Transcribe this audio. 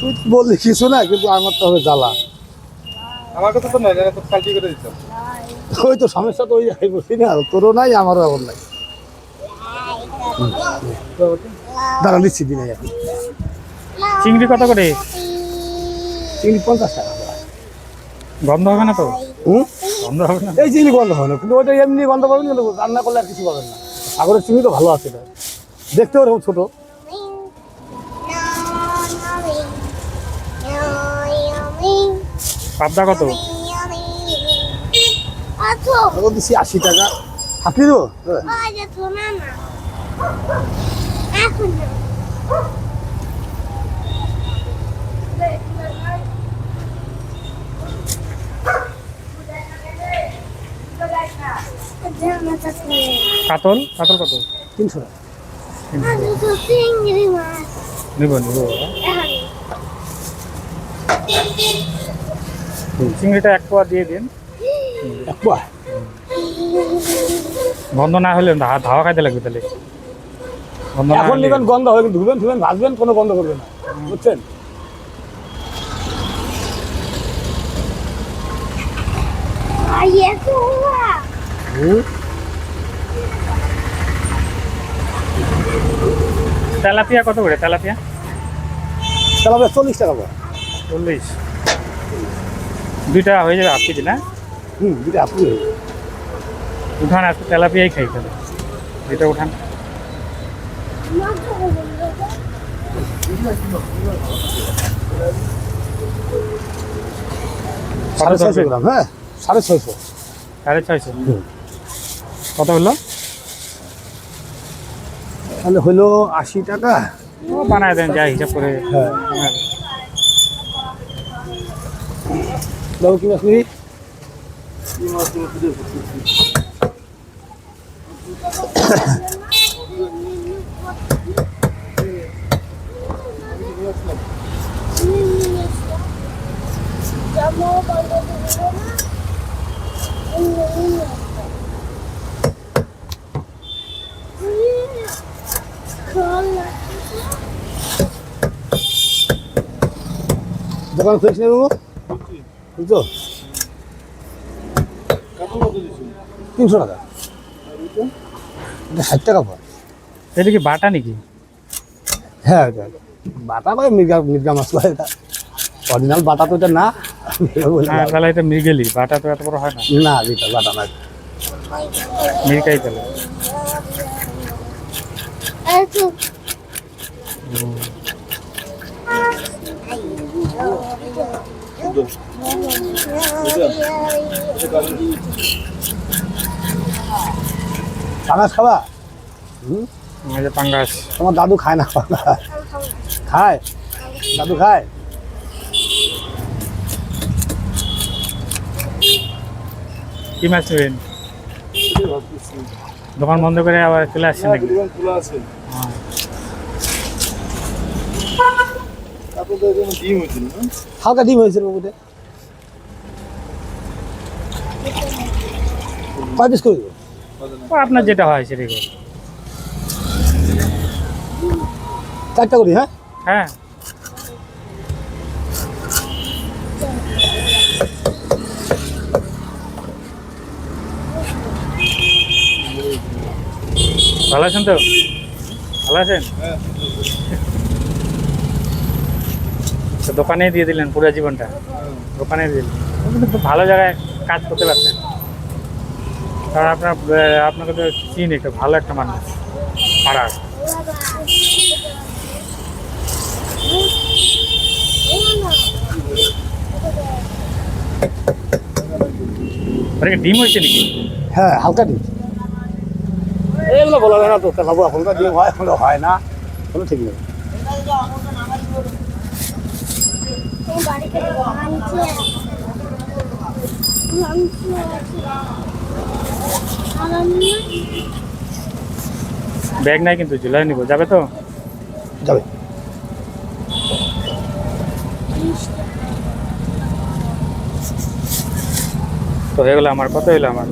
তুই বললি কিছু না কিন্তু আমার তো হবে জ্বালা। আমার কথা তো নয় জানা তো পাল্টি করে দিতাম ওই তো সমস্যা তো ওই জায়গায় বসি না তোরও নাই আমারও এমন নাই। দাঁড়া দিচ্ছি দিনে এখন চিংড়ি কত করে? চিংড়ি পঞ্চাশ টাকা। গন্ধ হবে না তো? হুম? গন্ধ হবে না? এই চিংড়ি গন্ধ হয় না কিন্তু ওটা এমনি গন্ধ পাবেন কিন্তু রান্না করলে আর কিছু পাবেন না। সাগরের চিংড়ি তো ভালো আছে এটা। দেখতেও এরকম ছোটো। পাবদা কত? ওটা দিচ্ছি আশি টাকা। হাঁকি দেবো এখন কাতল? কাতল কত? তিনশো টাকা। নিব নিব। চিংড়িটা এক পোয়া দিয়ে দিন। এক পোয়া গন্ধ না হলে ধাওয়া খাইতে লাগবে তাহলে। এখন নেবেন গন্ধ হবে কিন্তু ধুবেন ধুবেন ভাজবেন কোনো গন্ধ করবে না। বুঝছেন? তেলাপিয়া কত করে? তেলাপিয়া? তেলাপিয়া চল্লিশ টাকা চল্লিশ। দুইটা হয়ে যাবে হাফ কেজি না হুম দুটো আপনি উঠান আজকে তেলাপিয়াই খাই তাহলে। দুইটা উঠান। সাড়ে ছয়শো গ্রাম হ্যাঁ? সাড়ে ছয়শো। সাড়ে ছয়শো। কত হলো? তাহলে হলো আশি টাকা। বানায় দেন যা হিসাব করে। হ্যাঁ। হ্যাঁ। বাবু কি মাছ নিবি দোকান খুঁজছ না বাবু বুঝছ? তিনশো টাকা। এটা ষাট টাকা পড়ে। এটা কি বাটা নাকি? হ্যাঁ এটা বাটা মানে মির্গা মির্গা মাছ হয় এটা। অরিজিনাল বাটা তো এটা না। বলে হ্যাঁ তাহলে এটা মৃগেলি বাটা তো এত বড় হয় না। না এটা বাটা না। মৃগাই তাহলে। পাঙাশ খাবা? হুম? পাঙ্গাস। তোমার দাদু খায় না? খায়? দাদু খায়? কি মাছ নেবেন? দোকান বন্ধ করে আবার চলে আসছেন নাকি? খোলা আছে। ডিম হয়েছিল হালকা ডিম হয়েছে বাবুতে কয় পিস করে দেবো? আপনার যেটা হয় সেটাই চারটা করি হ্যাঁ? হ্যাঁ। ভালো আছেন তো? ভালো আছেন? হ্যাঁ। তো দোকানে দিয়ে দিলেন পুরো জীবনটা। দোকানে দিয়ে দিলেন। কিন্তু খুব ভালো জায়গায় কাজ করতে পারতেন। কারণ আপনার আপনাকে তো চিনি একটা ভালো একটা মানুষ। পাড়ার। মানে ডিম হয়েছে নাকি? হ্যাঁ হালকা ডিম। এগুলো বলা যায় না তো এখনকার ডিম হয় হয় না। কোনো ঠিক নেই। ব্যাগ নাই কিন্তু ঝুলাই নিব যাবে তো? যাবে। তো হয়ে গেলো আমার কত হলো আমার?